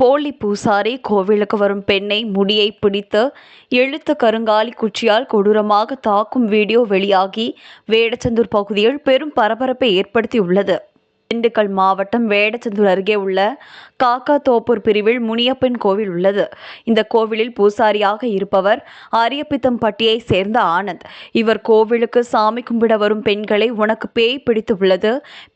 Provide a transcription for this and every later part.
போலி பூசாரி கோவிலுக்கு வரும் பெண்ணை முடியை பிடித்து எழுத்து கருங்காலி குச்சியால் கொடூரமாக தாக்கும் வீடியோ வெளியாகி வேடச்சந்தூர் பகுதியில் பெரும் பரபரப்பை ஏற்படுத்தியுள்ளது. திண்டுக்கல் மாவட்டம் வேடச்சந்தூர் அருகே உள்ள காக்காத்தோப்பூர் பிரிவில் முனியப்பன் கோவில் உள்ளது. இந்த கோவிலில் பூசாரியாக இருப்பவர் அரியப்பித்தம்பட்டியை சேர்ந்த ஆனந்த். இவர் கோவிலுக்கு சாமி கும்பிட வரும் பெண்களை உனக்கு பேய் பிடித்து உள்ளது.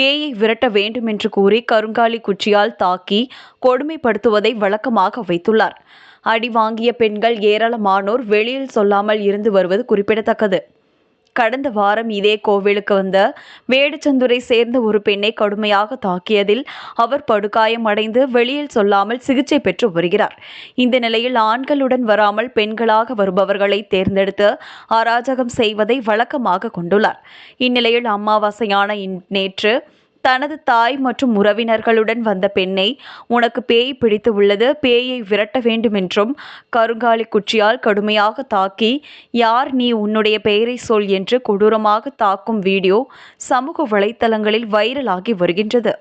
பேயை விரட்ட வேண்டும் என்று கூறி கருங்காலி குச்சியால் தாக்கி கொடுமைப்படுத்துவதை வழக்கமாக வைத்துள்ளார். அடி வாங்கிய பெண்கள் ஏராளமானோர் வெளியில் சொல்லாமல் இருந்து வருவது குறிப்பிடத்தக்கது. கடந்த வாரம் இதே கோவிலுக்கு வந்த வேடச்சந்தூரை சேர்ந்த ஒரு பெண்ணை கடுமையாக தாக்கியதில் அவர் படுகாயமடைந்து வெளியில் சொல்லாமல் சிகிச்சை பெற்று வருகிறார். இந்த நிலையில் ஆண்களுடன் வராமல் பெண்களாக வருபவர்களை தேர்ந்தெடுத்து அராஜகம் செய்வதை வழக்கமாக கொண்டுள்ளார். இந்நிலையில் அமாவாசையான இன்- நேற்று தனது தாய் மற்றும் உறவினர்களுடன் வந்த பெண்ணை உனக்கு பேய் பிடித்து உள்ளது. பேயை விரட்ட வேண்டுமென்றும் கருங்காலி குச்சியால் கடுமையாக தாக்கி யார் நீ உன்னுடைய பெயரை சொல் என்று கொடூரமாக தாக்கும் வீடியோ சமூக வலைத்தளங்களில் வைரலாகி வருகின்றது.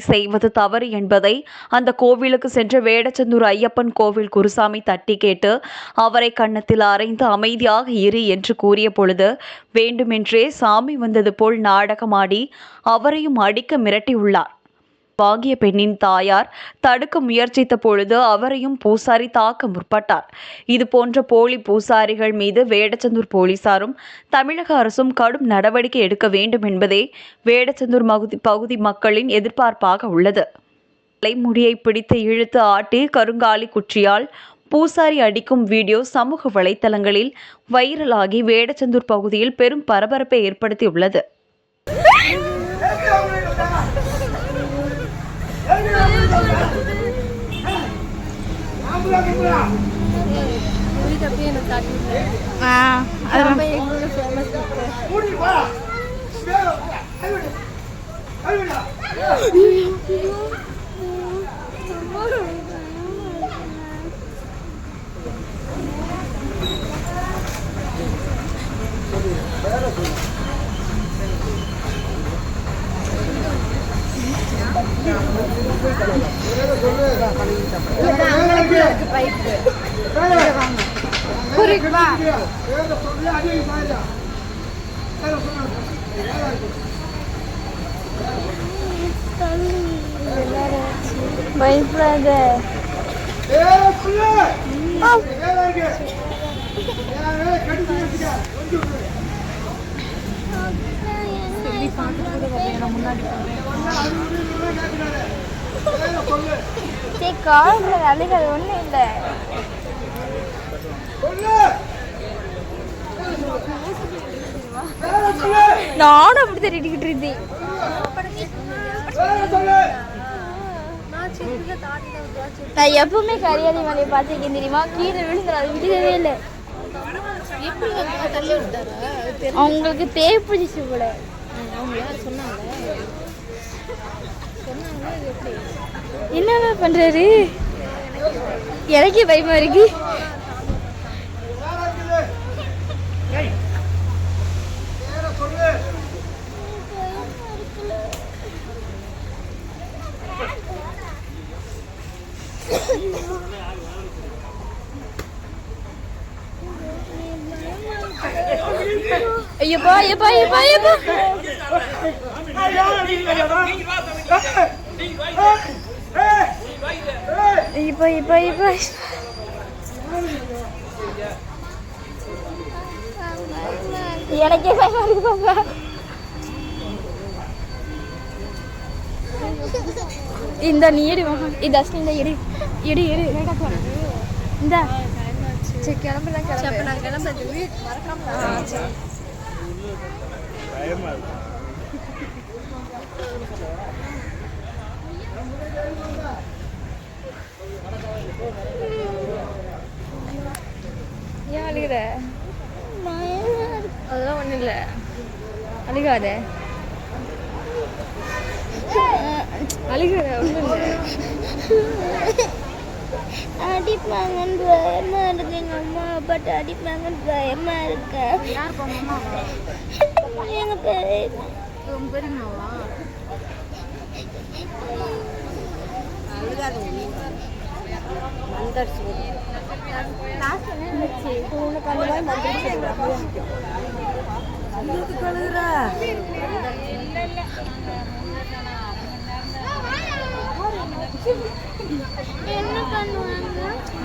செய்வது தவறு என்பதை அந்த கோவிலுக்கு சென்ற வேடச்சந்தூர் ஐயப்பன் கோவில் குருசாமி தட்டி கேட்டு அவரை கன்னத்தில் அரைந்து அமைதியாக இரு என்று கூறிய பொழுது வேண்டுமென்றே சாமி வந்தது போல் நாடகமாடி அவரையும் அடிக்க மிரட்டியுள்ளார் வாங்கிய பெண்ணின் தாயார் தடுக்க முயற்சித்த பொழுது அவரையும் பூசாரி தாக்க முற்பட்டார். இதுபோன்ற போலி பூசாரிகள் மீது வேடச்சந்தூர் போலீசாரும் தமிழக அரசும் கடும் நடவடிக்கை எடுக்க வேண்டும் என்பதே வேடச்சந்தூர் பகுதி மக்களின் எதிர்பார்ப்பாக உள்ளது. தலைமுடியை பிடித்து இழுத்து ஆட்டி கருங்காலி குற்றியால் பூசாரி அடிக்கும் வீடியோ சமூக வலைத்தளங்களில் வைரலாகி வேடச்சந்தூர் பகுதியில் பெரும் பரபரப்பை ஏற்படுத்தியுள்ளது. Ah, ah, ah. பயப்படாத சரி காலத்துல அழுகாது ஒண்ணும் இல்ல நானும் அப்படி தேடிக்கிட்டு இருந்தேன். நான் எப்பவுமே கரியாதி மலையை பார்த்துருக்கேன் தெரியுமா? கீழே விழுந்து அது விழுகவே இல்லை. அவங்களுக்கு தேய்ப்பிடிச்சு போல. என்னென்ன பண்றாரு? எனக்கே பயமா இருக்கு. ஐயப்பா ஐயப்பா ஐயப்பா ஐயப்பா. ஐயப்பா ஐயப்பா ஐயப்பா. எனக்கே பயமா இருக்கு பாப்பா. இந்த நீ வாங்க இது அஸ்லி இந்த எடு எடு எடு இந்த. சரி கிளம்புறேன் கிளம்பு நான் கிளம்புறது மறக்காம ஏன் அழுகிற அதெல்லாம் ஒன்றும் இல்லை. அழுகாத அழுகிற. ஒன்றும் இல்லை. அடிப்பாங்கன்னு பயமா இருக்கு எங்க அம்மா அப்பாட்ட அடிப்பாங்கன்னு பயமா இருக்கு. எங்க இருந்துச்சு? உனக்கு அந்த மாதிரி மந்திரிச்சு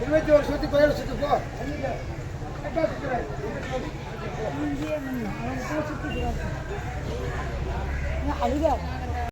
இருபத்தி ஒரு சுத்தி கோயில் சுத்தி போ அழுகாது